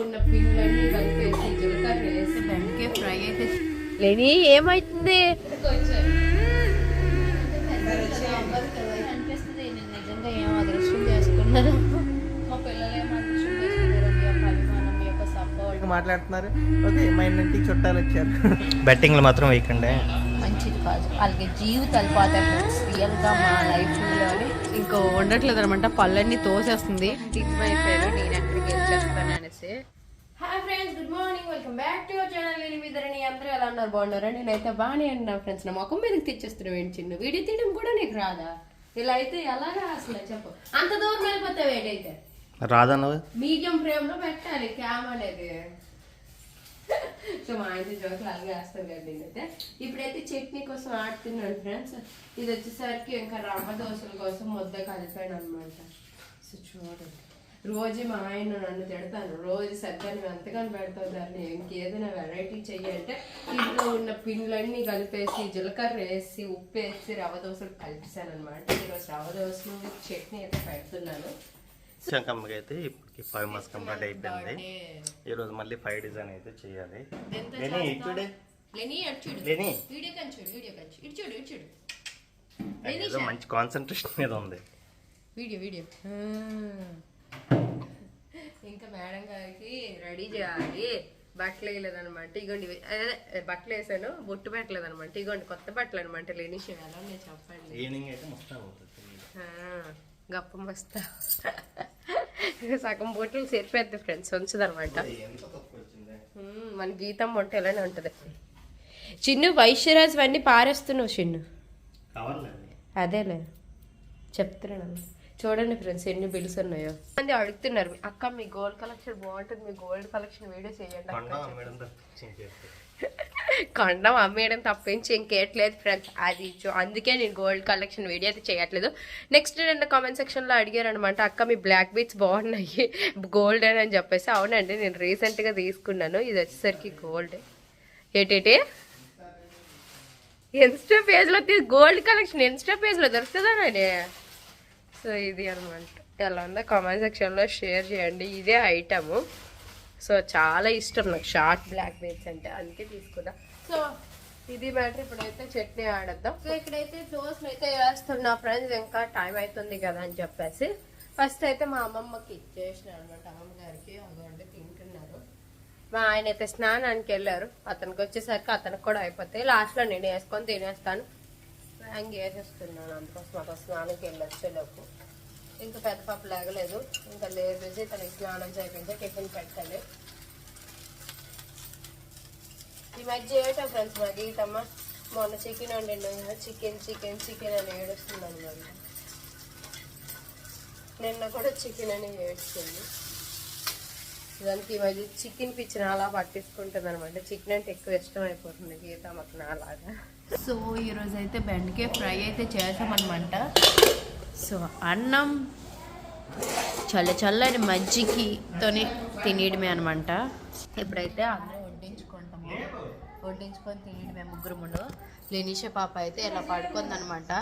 ఉన్న పిండ్లన్నీ కలిపేసి జీలకర్ర వేసి బెండకాయ ఫ్రై అయితే లేని ఏమైతుంది? అనిపిస్తుంది నేను నిజంగా ఏం అదృష్టం చేసుకున్నాను మా పిల్లలు ఏం అదృష్టం మాట్లాడుతున్నారు. ఓకే మా ఇంటికి చుట్టాలు వచ్చారు. బెట్టింగ్లు మాత్రం వేయకండి. మంచిది కాదు. అలాగే జీవితాలు పోతాయి ఫ్రెండ్స్ రియల్గా మా లైఫ్లోని ఇంకో ఉండట్లేదు అనమాట పళ్ళన్నీ తోసేస్తుంది. అయిపోయారు నేను ఎక్కడికి వెళ్ళేస్తాను అనేసి. Hi friends good morning welcome back to your channel నేను మీదరని అందరూ ఎలా ఉన్నారు? బాగున్నారా? నేనైతే బాగానే ఉన్నా ఫ్రెండ్స్ నా ముఖం మీదకి తెచ్చేస్తున్నావు ఏంటి చిన్న? వీడియో తీయడం కూడా నీకు రాదా? ఇలా అయితే ఎలాగా అసలు? చెప్పు. అంత దూరం వెళ్ళిపోతావు ఏంటైతే? రాదన్నవి మీడియం ఫ్రేమ్లో పెట్టాలి క్యామ్ అనేది సో మా ఆయన జోకులు అలాగే వేస్తాను కదా నేనైతే. ఇప్పుడైతే చట్నీ కోసం ఆడుతున్నాను ఫ్రెండ్స్. ఇది వచ్చేసరికి ఇంకా రవ్వ దోశల కోసం ముద్ద కలిపాను అనమాట సో చూడండి. రోజు మా ఆయన నన్ను తిడతాను. రోజు సర్దాన్ని ఎంతగానో పెడతావు దాన్ని ఇంకేదైనా వెరైటీ చెయ్యంటే ఇంట్లో ఉన్న పిండ్లన్నీ కలిపేసి జీలకర్ర వేసి ఉప్పు వేసి రవ్వ దోశలు కలిపేశాను అనమాట ఈరోజు రవ్వ దోశలు చట్నీ అయితే పెడుతున్నాను. శంకమ్మకి అయితే ఇప్పటికి ఫైవ్ మంత్స్ కంప్లీట్ అయిపోయింది. ఈరోజు మళ్ళీ ఫైవ్ డిజైన్ అయితే చేయాలి. లేని లేని ఏదో మంచి కాన్సన్ట్రేషన్ మీద ఉంది. Video video. ఇంకా మేడం గారికి రెడీ చేయాలి. బట్టలు వేయలేదనమాట ఇగోండి అదే బట్టలు వేసాను. బొట్టు పెట్టలేదు అనమాట ఇగోండి కొత్త బట్టలు అనమాట లేని నేను చెప్పండి. గప్ప మస్తా సగం బొట్టలు సరిపోద్ది ఫ్రెండ్స్ ఉంచదనమాట మన గీతం వంట ఇలానే ఉంటుంది. చిన్ను వైశ్యరాజు అన్నీ పారేస్తున్నావు చిన్ను? అదేలే. చెప్తున్నాను. చూడండి ఫ్రెండ్స్ ఎన్ని బిల్స్ ఉన్నాయో. మంది అడుగుతున్నారు అక్క మీ గోల్డ్ కలెక్షన్ బాగుంటుంది మీ గోల్డ్ కలెక్షన్ వీడియో చేయండి అక్క. కొండం అమ్మేయడం తప్పించి ఇంకేయట్లేదు ఫ్రెండ్స్ అది ఇచ్చో అందుకే నేను గోల్డ్ కలెక్షన్ వీడియో అయితే చేయట్లేదు. నెక్స్ట్ నేను కామెంట్ సెక్షన్లో అడిగారు అనమాట అక్క మీ బ్లాక్ బీట్స్ బాగున్నాయి గోల్డ్ అని చెప్పేసి. అవునండి నేను రీసెంట్గా తీసుకున్నాను. ఇది వచ్చేసరికి గోల్డ్ ఏటేటే ఇన్స్టా పేజ్లో గోల్డ్ కలెక్షన్ ఇన్స్టా పేజ్లో దొరుకుతుందా నానే సో ఇది అనమాట ఎలా ఉందో కామెంట్ సెక్షన్లో షేర్ చేయండి. ఇదే ఐటము సో చాలా ఇష్టం నాకు షార్ట్ బ్లాక్ బీన్స్ అంటే అందుకే తీసుకున్నా. సో ఇది మ్యాటర్ ఇప్పుడైతే చట్నీ ఆడద్దాం సో ఇక్కడైతే దోశలు అయితే వేస్తున్నా ఫ్రెండ్స్ ఇంకా టైం అవుతుంది కదా అని చెప్పేసి. ఫస్ట్ అయితే మా అమ్మమ్మకి ఇచ్చేసిన అనమాట అమ్మమ్మ గారికి అదొండి తింటున్నారు. మా ఆయన అయితే స్నానానికి వెళ్ళారు. అతనికి వచ్చేసరికి అతనికి కూడా అయిపోతాయి. లాస్ట్లో నేను వేసుకొని తినేస్తాను. హ్యాంగ్ వేసేస్తున్నాను అందుకోసం అతను స్నానానికి వెళ్ళొచ్చేలోపు. ఇంకా పెద్ద పాప లేగలేదు. ఇంకా లేపేసి తనకి స్నానం చేయించి టిఫిన్ పెట్టాలి. ఈ మధ్య ఏటో ఫ్రెండ్స్ మా గీతమ్మ మొన్న చికెన్ వండిండు చికెన్ చికెన్ చికెన్ అని ఏడుస్తుంది అనమాట నిన్న కూడా చికెన్ అని ఏడుస్తుంది. దానికి ఈ మధ్య చికెన్ పిచ్చిన అలా పట్టించుకుంటుంది అనమాట చికెన్ అంటే ఎక్కువ ఇష్టం అయిపోతుంది గీతమ్మకి నాలాగా. సో ఈరోజు అయితే బెండకాయ ఫ్రై అయితే చేసామన్నమాట సో అన్నం చల్ల చల్లని మజ్జిగతోని తినేయడమే అనమాట ఇప్పుడైతే అందరూ వడ్డించుకుంటాము. వడ్డించుకొని తినేయడమే ముగ్గురుములో లెనిషా పాప అయితే ఇలా పడుకుంది అనమాట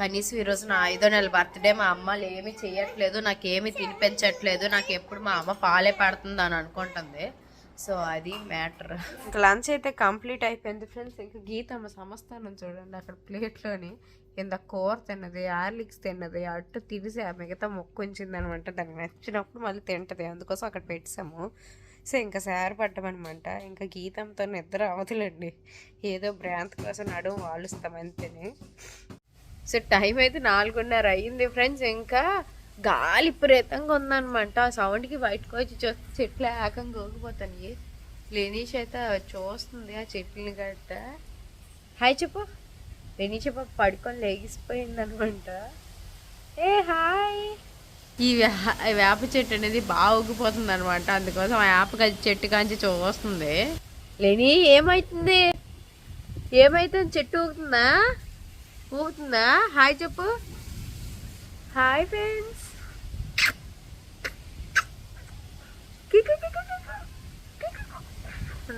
కనీసం ఈరోజు నా ఐదో నెల బర్త్డే మా అమ్మలు ఏమీ చేయట్లేదు నాకేమీ తినిపించట్లేదు నాకు ఎప్పుడు మా అమ్మ పాలే పడుతుంది అని అనుకుంటుంది. సో అది మ్యాటర్. ఇంకా లంచ్ అయితే కంప్లీట్ అయిపోయింది ఫ్రెండ్స్. ఇంకా గీతమ్మ సమస్తానం చూడండి అక్కడ ప్లేట్లోని కింద కూర తిన్నది ఆర్లిక్స్ తిన్నది అట్టు తిరిసి ఆ మిగతా మొక్కు ఉంచింది అనమాట దానికి నచ్చినప్పుడు మళ్ళీ తింటది. అందుకోసం అక్కడ పెట్టాము. సో ఇంకా సార్ పడ్డామన్నమాట ఇంకా గీతంతో నిద్ర అవదులండి ఏదో భ్రాంతి కోసం నడుము వాలుస్తాం అంతేనే. సో టైం అయితే నాలుగున్నర అయ్యింది ఫ్రెండ్స్. ఇంకా గాలి విపరీతంగా ఉందన్నమాట. ఆ సౌండ్కి బయటకు వచ్చి చూస్తే చెట్లు ఏకంగా ఊగిపోతాయి లెనీష్ అయితే చూస్తుంది ఆ చెట్లని గట్ట. హాయ్ చెప్పు. లెనీష్ పాప పడుకొని లేగిసిపోయింది అనమాట ఏ హాయ్. ఈ వేప చెట్టు అనేది బాగా ఊగిపోతుంది అనమాట అందుకోసం ఆ వేప చెట్టు కాంచి చూస్తుంది. లేని ఏమైతుంది? ఏమైతుంది? చెట్టు ఊగుతుందా? ఊగుతుందా? హాయ్ చెప్పు. Hi friends.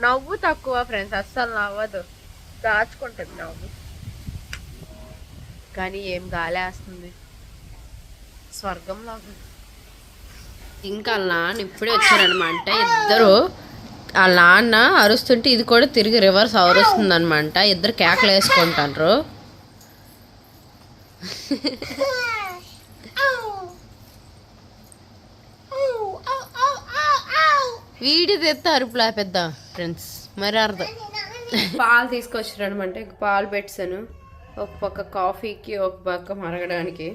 నవ్వు తక్కువ ఫ్రెండ్స్ అస్సలు నవ్వదు. దాచుకుంటుంది నవ్వు. కానీ ఏం గాలేస్తుంది. స్వర్గంలో. ఇంకా నాన్న ఇప్పుడే వచ్చారనమాట. ఇద్దరు వాళ్ళ నాన్న అరుస్తుంటే ఇది కూడా తిరిగి రివర్స్ అరుస్తుంది అనమాట ఇద్దరు కేకలు వేసుకుంటారు వీడి తెస్తే అరుపులా పెద్ద ఫ్రెండ్స్ మరి అర్థం. పాలు తీసుకొచ్చారు అనమాట పాలు పెట్టాను ఒక పక్క కాఫీకి ఒక పక్క మరగడానికి.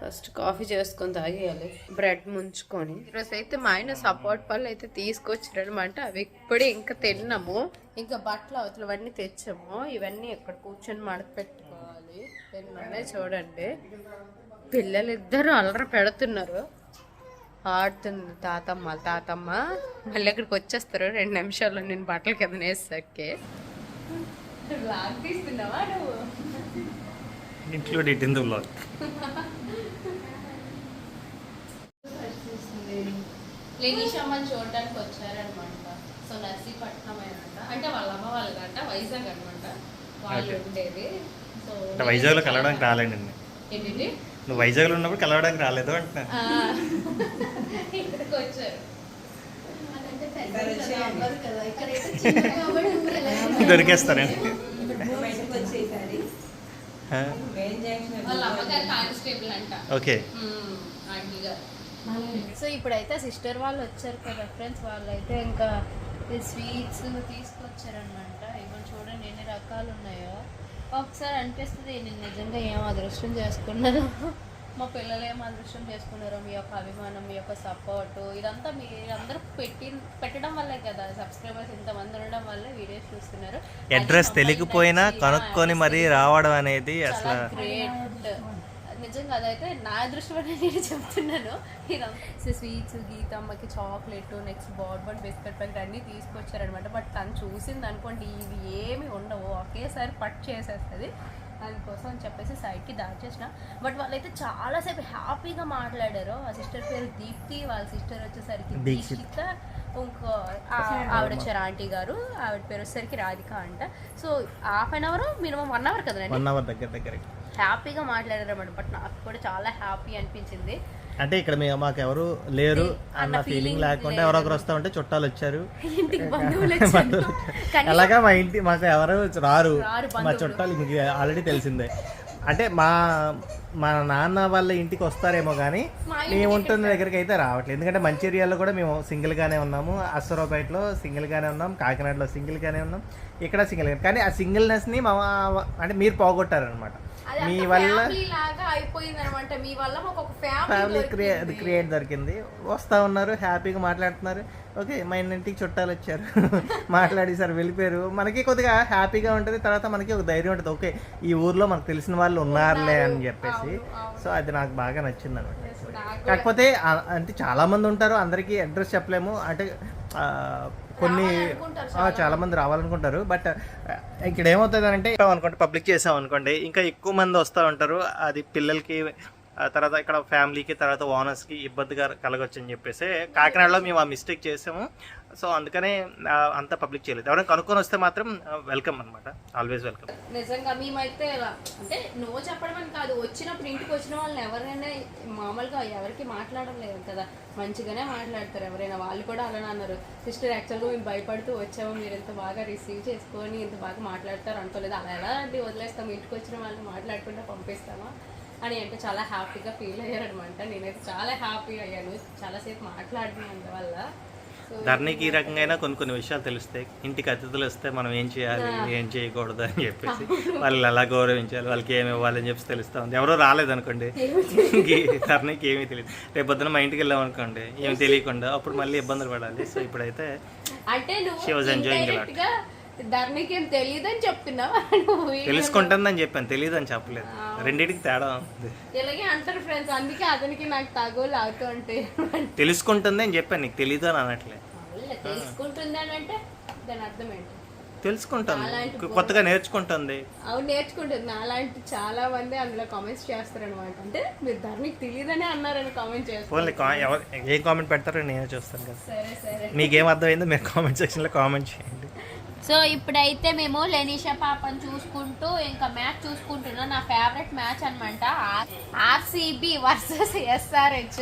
ఫస్ట్ కాఫీ చేసుకొని తాగేయాలి. బ్రెడ్ ముంచుకొని. ఈరోజు అయితే మా ఆయన సపోర్ట్ పళ్ళు అయితే తీసుకొచ్చారు అనమాట అవి ఇప్పుడే ఇంకా తిన్నాము. ఇంకా బట్టలు అవతలవన్నీ తెచ్చాము. ఇవన్నీ ఇక్కడ కూర్చొని మడత పెట్టుకోవాలి. ఎన్ని చూడండి. పిల్లలు ఇద్దరు అల్లరి పెడుతున్నారు. ఆడుతుంది తాతమ్మ తాతమ్మ. మళ్ళీ ఇక్కడికి వచ్చేస్తారు. రెండు నిమిషాల్లో నేను బట్టల కింద వేసాకే బ్లాగ్ తీస్తున్నావా నువ్వు include it in the blog లెనీషమ్మని చూడడానికి వచ్చారనమాట. సో నర్సీపట్నం అనమాట అంటే వాళ్ళ అమ్మ వైజాగ్ అనమాట వాళ్ళు. ఉండేది. సో వైజాగ్లో కలవడానికి రాలేండి ఏంటిది నువ్వు వైజాగ్లో ఉన్నప్పుడు కలవడానికి రాలేదు అంటున్నా ఆ, ఇక్కడికి వచ్చారు అదంటే పెద్ద కదా, అవ్వదు కదా ఇక్కడైతే చిన్న కాబట్టి ఊరెళ్ళాలి. దొరికేస్తారండి వాళ్ళ అమ్మగారు కానిస్టేబుల్ అంట. ఓకే. సో ఇప్పుడైతే సిస్టర్ వాళ్ళు వచ్చారు కదా ఫ్రెండ్స్ వాళ్ళైతే ఇంకా స్వీట్స్ తీసుకొచ్చారనమాట ఇవి చూడండి ఎన్ని రకాలు ఉన్నాయో. ఒకసారి అనిపిస్తుంది నేను నిజంగా ఏం అదృష్టం చేసుకున్నాను. మా పిల్లలు ఏం అదృష్టం చేసుకున్నారు మీ యొక్క అభిమానం మీ యొక్క సపోర్ట్ ఇదంతా మీరందరూ పెట్టి పెట్టడం వల్లే కదా. సబ్స్క్రైబర్స్ ఇంతమంది ఉండడం వల్లే వీడియోస్ చూస్తున్నారు. అడ్రస్ తెలియకపోయినా కనుక్కొని మరీ రావడం అనేది అసలు గ్రేట్ నిజంగా అదైతే నా అదృష్టం అని నేను చెప్తున్నాను. ఇదంతా sweets గీతమ్మకి chocolate next bourbon biscuit packet అన్నీ తీసుకొచ్చారనమాట. బట్ తను చూసింది అనుకోండి ఇవి ఏమి ఉండవు. ఒకేసారి పట్ చేసేస్తుంది. దానికోసం అని చెప్పేసి సైడ్కి దాచేసిన. బట్ వాళ్ళైతే చాలాసేపు హ్యాపీగా మాట్లాడారు. ఆ సిస్టర్ పేరు దీప్తి. వాళ్ళ సిస్టర్ వచ్చేసరికి దీక్షిత్. ఇంకో ఆవిడ వచ్చారు ఆంటీ గారు. ఆవిడ పేరు వచ్చేసరికి రాధిక అంట. So half an hour minimum one hour కదండి వన్ అవర్ దగ్గర దగ్గర. హ్యాపీగా మాట్లాడారు అన్నమాట బట్ నాకు కూడా చాలా హ్యాపీ అనిపించింది. అంటే ఇక్కడ మేము మాకు ఎవరు లేరు అన్న ఫీలింగ్ లేకుండా లేదు. ఎవరో ఒకరు వస్తా ఉంటే చుట్టాలు వచ్చారు. అలాగా మా ఇంటి మాకు ఎవరు రారు. మా. చుట్టాలు ఆల్రెడీ తెలిసిందే. అంటే మా మా నాన్న వాళ్ళ ఇంటికి వస్తారేమో కానీ మేము ఉంటున్న దగ్గరికి అయితే రావట్లేదు. ఎందుకంటే మంచిర్యాలలో కూడా మేము సింగిల్గానే ఉన్నాము. అశ్వరావుపేటలో సింగిల్గానే ఉన్నాం. కాకినాడలో సింగిల్గానే ఉన్నాం. ఇక్కడ సింగిల్ కానీ ఆ సింగిల్నెస్ని మా అంటే మీరు పోగొట్టారనమాట మీ వల్ల family లాగా అయిపోయింది అనమాట మీ వల్ల మాకు ఒక ఫ్యామిలీ క్రియేట్ క్రియేట్ దొరికింది. వస్తా ఉన్నారు హ్యాపీగా మాట్లాడుతున్నారు. ఓకే మా ఇంటికి చుట్టాలు వచ్చారు. మాట్లాడేసారు వెళ్ళిపోయారు. మనకి కొద్దిగా హ్యాపీగా ఉంటుంది తర్వాత మనకి ఒక ధైర్యం ఉంటుంది. ఓకే ఈ ఊర్లో మనకు తెలిసిన వాళ్ళు ఉన్నారులే అని చెప్పేసి. సో అది నాకు బాగా నచ్చింది అనమాట కాకపోతే అంటే చాలా మంది ఉంటారు అందరికీ అడ్రస్ చెప్పలేము. అంటే కొన్ని చాలా మంది రావాలనుకుంటారు. బట్ ఇక్కడ ఏమవుతుంది అంటే అనుకోండి పబ్లిక్ చేసాం అనుకోండి ఇంకా ఎక్కువ మంది వస్తూ ఉంటారు అది పిల్లలకి తర్వాత ఇక్కడ ఫ్యామిలీకి తర్వాత ఓనర్స్కి ఇబ్బందిగా కలగొచ్చు అని చెప్పేసి కాకినాడలో మేము ఆ మిస్టేక్ చేసాము. సో అందుకనే అంత పబ్లిక్ చేయలేదు. ఎవరైనా కనుక్కొని వస్తే మాత్రం వెల్కమ్ అనమాట ఆల్వేస్ వెల్కమ్. నిజంగా మేమైతే అంటే నువ్వు చెప్పడం అని కాదు. వచ్చినప్పుడు ఇంటికి వచ్చిన వాళ్ళని ఎవరైనా మామూలుగా ఎవరికి మాట్లాడడం లేదు కదా. మంచిగానే మాట్లాడతారు ఎవరైనా. వాళ్ళు కూడా అలానే అన్నారు. సిస్టర్ యాక్చువల్గా మేము భయపడుతూ వచ్చాము. మీరు ఎంత బాగా రిసీవ్ చేసుకొని ఇంత బాగా మాట్లాడతారు అనుకోలేదు. అలా ఎలా అంటే వదిలేస్తాము ఇంటికి వచ్చిన వాళ్ళని మాట్లాడకుండా పంపిస్తామా? అని అంటే చాలా హ్యాపీగా ఫీల్ అయ్యారనమాట. నేనైతే చాలా హ్యాపీ అయ్యాను. చాలాసేపు మాట్లాడిన అందువల్ల ధరణికి ఈ రకంగా కొన్ని కొన్ని విషయాలు తెలుస్తాయి. ఇంటికి అతిథులు వస్తే మనం ఏం చేయాలి ఏం చేయకూడదు అని చెప్పేసి వాళ్ళు ఎలా గౌరవించాలి వాళ్ళకి ఏమి ఇవ్వాలని చెప్పి తెలుస్తా ఉంది. ఎవరో రాలేదనుకోండి ధరణికి ఏమీ తెలియదు. రేపు పొద్దున మా ఇంటికి వెళ్ళాం అనుకోండి. ఏమి తెలియకుండా అప్పుడు మళ్ళీ ఇబ్బందులు పడాలి. సో ఇప్పుడైతే అంటే నువ్వు ఏం తెలియదని చెప్తున్నావా. తెలుసుకుంటుందని చెప్పాను తెలియదు అని చెప్పలేదు రెండింటికి తేడా ఉంది. ఇలాగే అంటారు ఫ్రెండ్స్ అందుకే అతనికి నాకు తగులు అవుతూ ఉంటాయి తెలుసుకుంటుంది అని చెప్పాను నీకు తెలియదు అని అవునులే, తెలుసుకుంటుంది అని అంటే దాని అర్థం ఏంటి? తెలుసుకుంటుంది అలాంటి కొత్తగా నేర్చుకుంటుంది. అవును నేర్చుకుంటుంది. అలాంటి చాలా మంది అందులో కామెంట్స్ చేస్తారు అనమాట అంటే మీరు ధరణికి తెలియదని అన్నారని కామెంట్ చేస్తారు. ఏం కామెంట్ పెడతారో నేనే చూస్తాను కదా. సరే సరే. మీకేం అర్థమైందో మీరు కామెంట్ సెక్షన్లో కామెంట్ చేయండి. సో ఇప్పుడైతే మేము లెనిషా పాపని చూసుకుంటూ ఇంకా మ్యాచ్ చూసుకుంటున్నాం. నా ఫేవరెట్ మ్యాచ్ అనమాట ఆర్సీబీ వర్సెస్ ఎస్ఆర్హెచ్.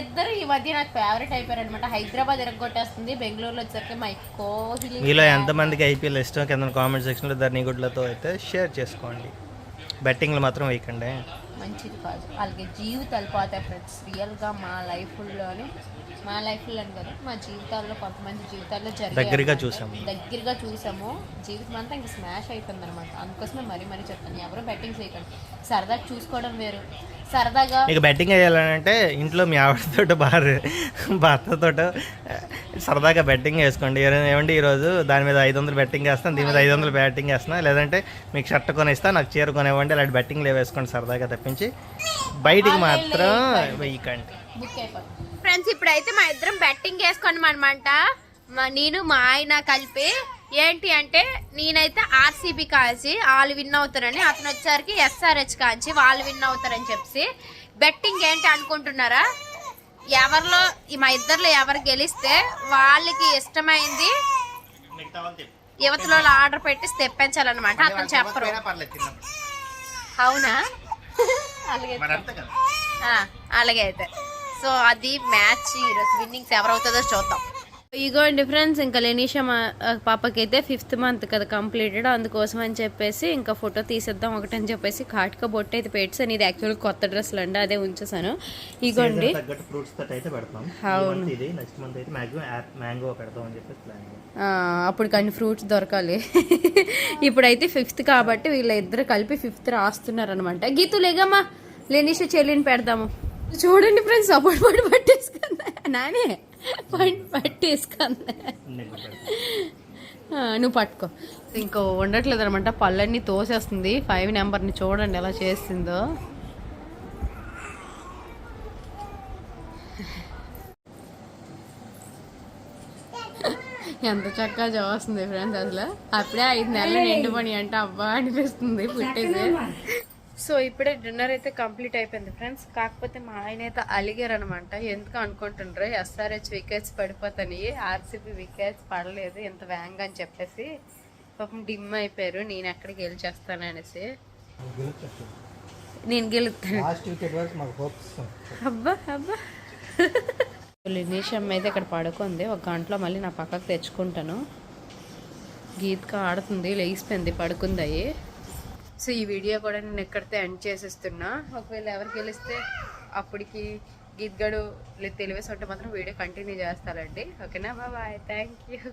ఇద్దరు ఈ మధ్య నాకు ఫేవరెట్ అయిపోయారు అనమాట హైదరాబాద్ ఎరగొట్టేస్తుంది. బెంగళూరులో వచ్చరికి మై కోహ్లీ మీలో ఎంతమందికి ఐపీఎల్ ఇష్టం? కింద కామెంట్ సెక్షన్లో ధర్నీగుడ్లతో అయితే షేర్ చేసుకోండి. బెట్టింగ్లు మాత్రం వేయకండి. మంచిది కాదు. అలాగే జీవితాలు పోతాయి ఫ్రెండ్స్ రియల్గా మా లైఫ్లోనే మా లైఫ్లో కదా మా జీవితాల్లో కొంతమంది జీవితాల్లో జరిగే దగ్గరగా చూసాము. దగ్గరగా చూసాము. జీవితం అంతా ఇంక స్మాష్ అయిపోయింది అనమాట అందుకోసమే మరీ మరీ చెప్తాను. ఎవరు బెట్టింగ్ చేయకండి. సరదాగా చూసుకోవడం వేరు. సరదాగా మీకు బెట్టింగ్ వేయాలంటే ఇంట్లో మీ ఆవిడతో భార్య భర్తతో సరదాగా బెట్టింగ్ వేసుకోండి. ఏమండి ఈరోజు దాని మీద ఐదు వందలు బెట్టింగ్ వేస్తాను దీని మీద ఐదు వందలు బెట్టింగ్ వేస్తున్నా లేదంటే మీకు షర్ట్ కొనిస్తా నాకు చీర కొనివ్వండి ఇలాంటి బెట్టింగ్లు వేసుకోండి సరదాగా తప్పించి బయటికి మాత్రం అయిపోతుంది. ఫ్రెండ్స్ ఇప్పుడైతే మా ఇద్దరం బెట్టింగ్ వేసుకున్నాం అనమాట నేను మా ఆయన కలిపి ఏంటి అంటే నేనైతే ఆర్సీబీ కాల్చి వాళ్ళు విన్ అవుతారని అతను వచ్చరికి ఎస్ఆర్హెచ్ కాంచి వాళ్ళు విన్ అవుతారని చెప్పి బెట్టింగ్ ఏంటి అనుకుంటున్నారా? ఎవరిలో ఈ మా ఇద్దరిలో ఎవరు గెలిస్తే వాళ్ళకి ఇష్టమైంది యువతలో ఆర్డర్ పెట్టి తెప్పించాలన్నమాట. అతను చెప్పరు. అవునా? అలాగే అలాగే అయితే. సో అది మ్యాచ్ ఈరోజు విన్నింగ్స్ ఎవరవుతుందో చూద్దాం. ఇగోండి ఫ్రెండ్స్ ఇంకా లెనీషా మా పాపకైతే ఫిఫ్త్ మంత్ కదా కంప్లీటెడ్ అందుకోసం అని చెప్పేసి ఇంకా ఫోటో తీసేద్దాం ఒకటని చెప్పేసి కాటుక బొట్టు అయితే పెట్టాను ఇది యాక్చువల్గా కొత్త డ్రెస్సులు అండి అదే ఉంచేసాను. ఇగోండి తగ్గట్టు ఫ్రూట్స్ తోటి అయితే పెడతాం. అవును. ఇది నెక్స్ట్ మంత్ అయితే మ్యాక్సిమం మ్యాంగో పెడతాం అని చెప్పేసి ప్లాన్ ఆ, అప్పుడు కానీ ఫ్రూట్స్ దొరకాలి. ఇప్పుడైతే ఫిఫ్త్ కాబట్టి వీళ్ళ ఇద్దరు కలిపి ఫిఫ్త్ రాస్తున్నారు అనమాట గీతు లేగమ్మా లెనిష చెల్లిని పెడదాము. చూడండి ఫ్రెండ్స్ సపోర్ట్ పడి పట్టేసుకుందా. నానే పడి పట్టేసుకుందా. నువ్వు పట్టుకో. ఇంకో ఉండట్లేదు అనమాట పళ్ళన్నీ తోసేస్తుంది. ఫైవ్ నెంబర్ని చూడండి ఎలా చేస్తుందో. ఎంత చక్కగా చదువుతుంది ఫ్రెండ్స్ అసలు. అప్పుడే ఐదు నెలలు నిండు పని అంటే అబ్బా అనిపిస్తుంది పుట్టేసి. సో ఇప్పుడే డిన్నర్ అయితే కంప్లీట్ అయిపోయింది ఫ్రెండ్స్. కాకపోతే మా ఆయన అయితే అలిగారు అనమాట ఎందుకు అనుకుంటుండ్రు? ఎస్ఆర్హెచ్ వికెట్స్ పడిపోతాయి ఆర్సీబీ వికెట్స్ పడలేదు. ఇంత వేగంగా అని చెప్పేసి పాపం డిమ్ అయిపోయారు. నేను ఎక్కడికి గెలిచేస్తాను అనేసి. నేను గెలుస్తాను. అబ్బా అబ్బా. అయితే ఇక్కడ పడుకుంది. ఒక గంటలో మళ్ళీ నా పక్కకు తెచ్చుకుంటాను. గీత్క ఆడుతుంది లేచిపోయింది పడుకుంది అయ్యి సో ఈ వీడియో కూడా నేను ఎక్కడితే ఎండ్ చేసేస్తున్నా. ఒకవేళ ఎవరికి గెలిస్తే అప్పటికి గీత్గడు తెలివేసి ఉంటే మాత్రం వీడియో కంటిన్యూ చేస్తారండి. ఓకేనా? బాబాయ్ థ్యాంక్ యూ